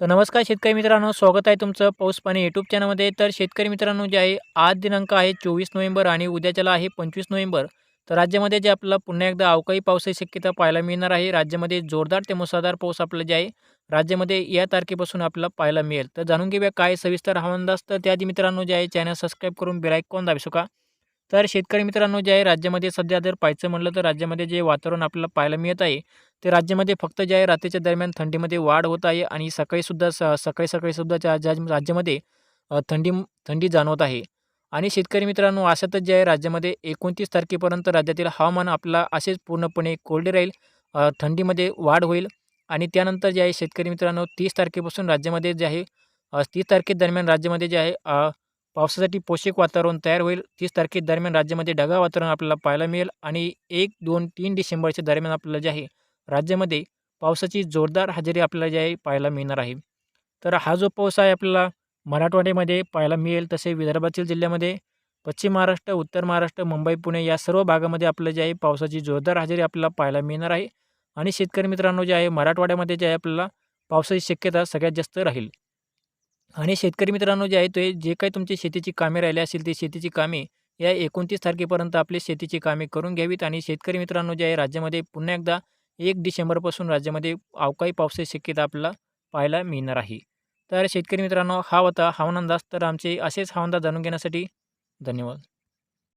तर नमस्कार शेतकरी मित्रांनो स्वागत आहे तुमचं पाऊस पाणी यूट्यूब चॅनलमध्ये तर शेतकरी मित्रांनो जे आहे आज दिनांक आहे चोवीस नोव्हेंबर आणि उद्याच्याला आहे पंचवीस नोव्हेंबर. तर राज्यामध्ये जे आपल्याला पुन्हा एकदा अवकाळी पावसाची शक्यता पाहायला मिळणार आहे. राज्यामध्ये जोरदार ते मुसळधार पाऊस आपलं जे आहे राज्यामध्ये या तारखेपासून आपल्याला पाहायला मिळेल. तर जाणून घेऊया काय सविस्तर हवामान अंदाज. तर त्याआधी मित्रांनो जे आहे चॅनल सबस्क्राईब करून बेलायकॉन दाबू शका तर शेतकरी मित्रांनो जे आहे राज्यामध्ये सध्या जर पाहायचं म्हटलं तर राज्यामध्ये जे वातावरण आपल्याला पाहायला मिळत आहे ते राज्यामध्ये फक्त जे आहे रात्रीच्या दरम्यान थंडीमध्ये वाढ होत आहे आणि सकाळीसुद्धा स सकाळी सकाळीसुद्धा ज्या ज्या राज्यामध्ये थंडी थंडी जाणवत आहे. आणि शेतकरी मित्रांनो अशातच जे आहे राज्यामध्ये एकोणतीस तारखेपर्यंत राज्यातील हवामान आपला असेच पूर्णपणे कोरडे राहील थंडीमध्ये वाढ होईल. आणि त्यानंतर जे आहे शेतकरी मित्रांनो तीस तारखेपासून राज्यामध्ये जे आहे तीस तारखेदरम्यान राज्यामध्ये जे आहे पावसासाठी पोषक वातावरण तयार होईल. तीस तारखेदरम्यान राज्यामध्ये ढगाळ वातावरण आपल्याला पाहायला मिळेल. आणि एक दोन तीन डिसेंबरच्या दरम्यान आपल्याला जे आहे राज्यामध्ये पावसाची जोरदार हजेरी आपल्याला जे आहे पाहायला मिळणार आहे. तर हा जो पाऊस आहे आपल्याला मराठवाड्यामध्ये पाहायला मिळेल तसे विदर्भातील जिल्ह्यामध्ये पश्चिम महाराष्ट्र उत्तर महाराष्ट्र मुंबई पुणे या सर्व भागामध्ये आपलं जे आहे पावसाची जोरदार हजेरी आपल्याला पाहायला मिळणार आहे. आणि शेतकरी मित्रांनो जे आहे मराठवाड्यामध्ये जे आहे आपल्याला पावसाची शक्यता सगळ्यात जास्त राहील. आणि शेतकरी मित्रांनो जे आहे ते जे काही तुमची शेतीची कामे राहिली असतील ती शेतीची कामे या एकोणतीस तारखेपर्यंत आपली शेतीची कामे करून घ्यावीत. आणि शेतकरी मित्रांनो जे आहे राज्यामध्ये पुन्हा एकदा एक डिसेंबरपासून राज्यामध्ये अवकाळी पावसाची शक्यता आपल्याला पाहायला मिळणार आहे. तर शेतकरी मित्रांनो हा होता हवामान अंदाज. तर आमचे असेच हवामान अंदाज जाणून घेण्यासाठी धन्यवाद.